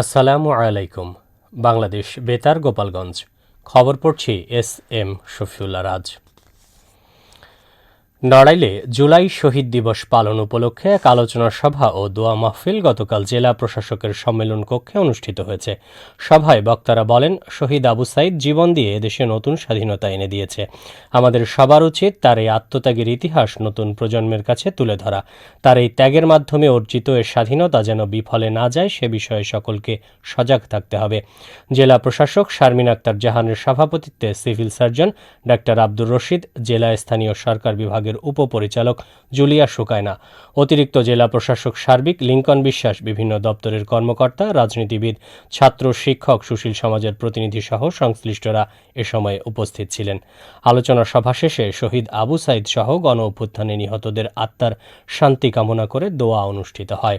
আসসালামু আলাইকুম বাংলাদেশ বেতার গোপালগঞ্জ। খবর পড়ছি এস এম শফিউল্লা রাজ। নড়াইলে জুলাই শহীদ দিবস পালন উপলক্ষে এক আলোচনা সভা ও দোয়া মাহফিল গতকাল জেলা প্রশাসকের সম্মেলন কক্ষে অনুষ্ঠিত হয়েছে। সভায় বক্তারা বলেন, শহীদ আবু সাইদ জীবন দিয়ে এদেশে নতুন স্বাধীনতা এনে দিয়েছে। আমাদের সবার উচিত তার এই আত্মত্যাগের ইতিহাস নতুন প্রজন্মের কাছে তুলে ধরা। তার এই ত্যাগের মাধ্যমে অর্জিত এ স্বাধীনতা যেন বিফলে না যায়, সে বিষয়ে সকলকে সজাগ থাকতে হবে। জেলা প্রশাসক শারমিন আক্তার জাহানের সভাপতিত্বে civil surgeon doctor Abdur Rashid, জেলা স্থানীয় সরকার বিভাগের উপপরিচালক জুলিয়া সুকায়না অতিরিক্ত জেলা প্রশাসক সার্বিক লিঙ্কন বিশ্বাস, বিভিন্ন দপ্তরের কর্মকর্তা, রাজনীতিবিদ, ছাত্র শিক্ষক সুশীল সমাজের প্রতিনিধি সহ সংশ্লিষ্টরা এ সময় উপস্থিত ছিলেন। আলোচনা সভা শেষে শহীদ আবু সাইদ সহ গণ অভ্যুত্থানে নিহতদের আত্মার শান্তি কামনা করে দোয়া অনুষ্ঠিত হয়।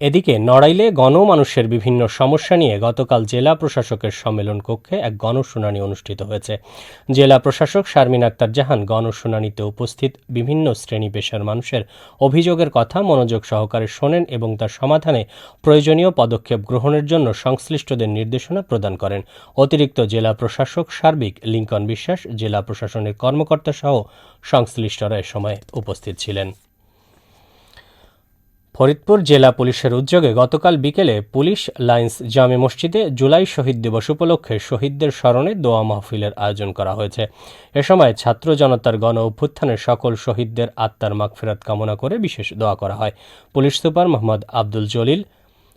এদিকে নড়াইলে গণমানুষের বিভিন্ন সমস্যা নিয়ে গতকাল জেলা প্রশাসকের সম্মেলন কক্ষে এক গণশুনানি অনুষ্ঠিত হয়েছে। জেলা প্রশাসক শারমিন আক্তার জাহান গণশুনানিতে উপস্থিত বিভিন্ন শ্রেণি পেশার মানুষের অভিযোগের কথা মনোযোগ সহকারে শোনেন এবং তার সমাধানে প্রয়োজনীয় পদক্ষেপ গ্রহণের জন্য সংশ্লিষ্টদের নির্দেশনা প্রদান করেন। অতিরিক্ত জেলা প্রশাসক সার্বিক লিঙ্কন বিশ্বাস, জেলা প্রশাসনের কর্মকর্তা সহ সংশ্লিষ্টরা এ সময় উপস্থিত ছিলেন। ফরিদপুর জেলা পুলিশের উদ্যোগে গতকাল বিকেলে পুলিশ লাইন্স জামে মসজিদে জুলাই শহীদ দিবস উপলক্ষে শহীদদের স্মরণে দোয়া মাহফিলের আয়োজন করা হয়েছে। এ সময় ছাত্র জনতার গণ অভ্যুত্থানের সকল শহীদদের আত্মার মাগফেরাত কামনা করে বিশেষ দোয়া করা হয়। পুলিশ সুপার মোহাম্মদ আব্দুল জলিল,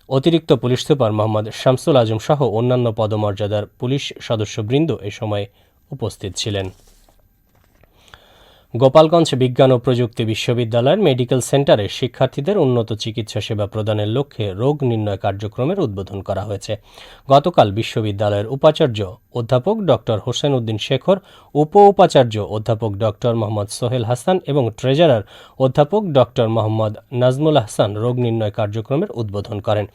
অতিরিক্ত পুলিশ সুপার মোহাম্মদ শামসুল আজম সহ অন্যান্য পদমর্যাদার পুলিশ সদস্যবৃন্দ এ সময় উপস্থিত ছিলেন। গোপালগঞ্জ বিজ্ঞান ও প্রযুক্তি বিশ্ববিদ্যালয়ের মেডিকেল সেন্টারে শিক্ষার্থীদের উন্নত চিকিৎসা সেবা প্রদানের লক্ষ্যে রোগ নির্ণয় কার্যক্রমের উদ্বোধন করা হয়েছে। গতকাল বিশ্ববিদ্যালয়ের উপাচার্য অধ্যাপক ডক্টর হোসেন উদ্দিন শেখর, উপ উপাচার্য অধ্যাপক ডক্টর মোহাম্মদ সোহেল হাসান এবং ট্রেজারার অধ্যাপক ডক্টর মোহাম্মদ নাজমুল হাসান রোগ নির্ণয় কার্যক্রমের উদ্বোধন করেন।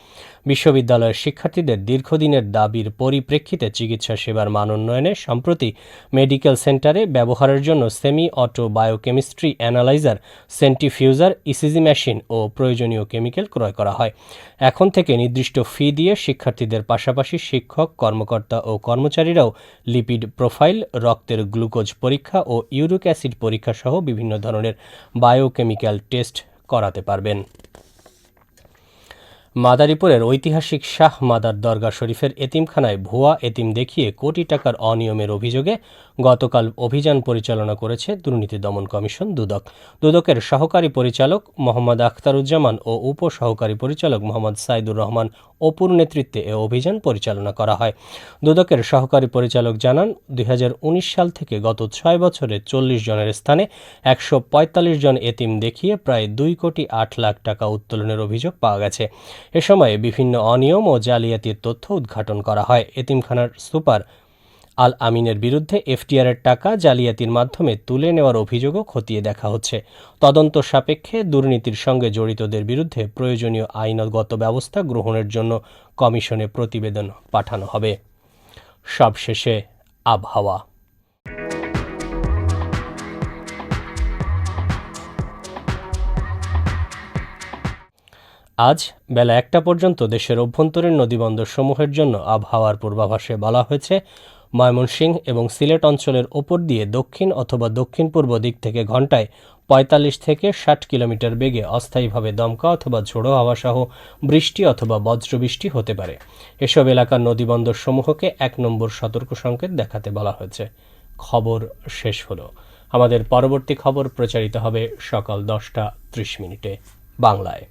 বিশ্ববিদ্যালয়ের শিক্ষার্থীদের দীর্ঘদিনের দাবির পরিপ্রেক্ষিতে চিকিৎসা সেবার মান উন্নয়নে সম্প্রতি মেডিকেল সেন্টারে ব্যবহারের জন্য semi auto biochemistry analyser centrifuger ECG machine ও প্রয়োজনীয় কেমিক্যাল ক্রয় করা হয়। এখন থেকে নির্দিষ্ট ফি দিয়ে শিক্ষার্থীদের পাশাপাশি শিক্ষক, কর্মকর্তা ও কর্মচারীরাও লিপিড প্রোফাইল রক্তের গ্লুকোজ পরীক্ষা ও ইউরিক অ্যাসিড পরীক্ষা সহ বিভিন্ন ধরনের বায়োকেমিক্যাল টেস্ট করাতে পারবেন। মাদারীপুরের ঐতিহাসিক শাহ মাদার দরগা শরীফের এতিমখানায় ভুয়া এতিম দেখিয়ে কোটি টাকার অনিয়মের অভিযোগে গতকাল অভিযান পরিচালনা করেছে দুর্নীতি দমন কমিশন দুদক। দুদকের সহকারী পরিচালক মোহাম্মদ আখতারুজ্জামান ও উপ সহকারী পরিচালক মোহাম্মদ সাইদুর রহমান অপুর নেতৃত্বে এ অভিযান পরিচালনা করা হয়। দুদকের সহকারী পরিচালক জানান, দুই হাজার উনিশ সাল থেকে গত ছয় বছরে চল্লিশ জনের স্থানে একশো পঁয়তাল্লিশ জন এতিম দেখিয়ে প্রায় দুই কোটি আট লাখ টাকা উত্তোলনের অভিযোগ পাওয়া গেছে। এ সময় বিভিন্ন অনিয়ম ও জালিয়াতির তথ্য উদ্ঘাটন করা হয়। এতিমখানার সুপার আল আমিনের বিরুদ্ধে এফটিআরের টাকা জালিয়াতির মাধ্যমে তুলে নেওয়ার অভিযোগও খতিয়ে দেখা হচ্ছে। তদন্ত সাপেক্ষে দুর্নীতির সঙ্গে জড়িতদের বিরুদ্ধে প্রয়োজনীয় আইনগত ব্যবস্থা গ্রহণের জন্য কমিশনে প্রতিবেদন পাঠানো হবে। সবশেষে আবহাওয়া। আজ বেলা একটা পর্যন্ত দেশের অভ্যন্তরীণ নদীবন্দর সমূহের জন্য আবহাওয়ার পূর্বাভাসে বলা হয়েছে ময়মনসিংহ এবং সিলেট অঞ্চলের ওপর দিয়ে দক্ষিণ অথবা দক্ষিণ পূর্ব দিক থেকে ঘন্টায় পঁয়তাল্লিশ থেকে ষাট কিলোমিটার বেগে অস্থায়ীভাবে দমকা অথবা ঝোড়ো হাওয়া সহ বৃষ্টি অথবা বজ্রবৃষ্টি হতে পারে। এসব এলাকার নদীবন্দর সমূহকে এক নম্বর সতর্ক সংকেত দেখাতে বলা হয়েছে। খবর শেষ হলো। আমাদের পরবর্তী খবর প্রচারিত হবে সকাল দশটা ত্রিশ মিনিটে বাংলায়।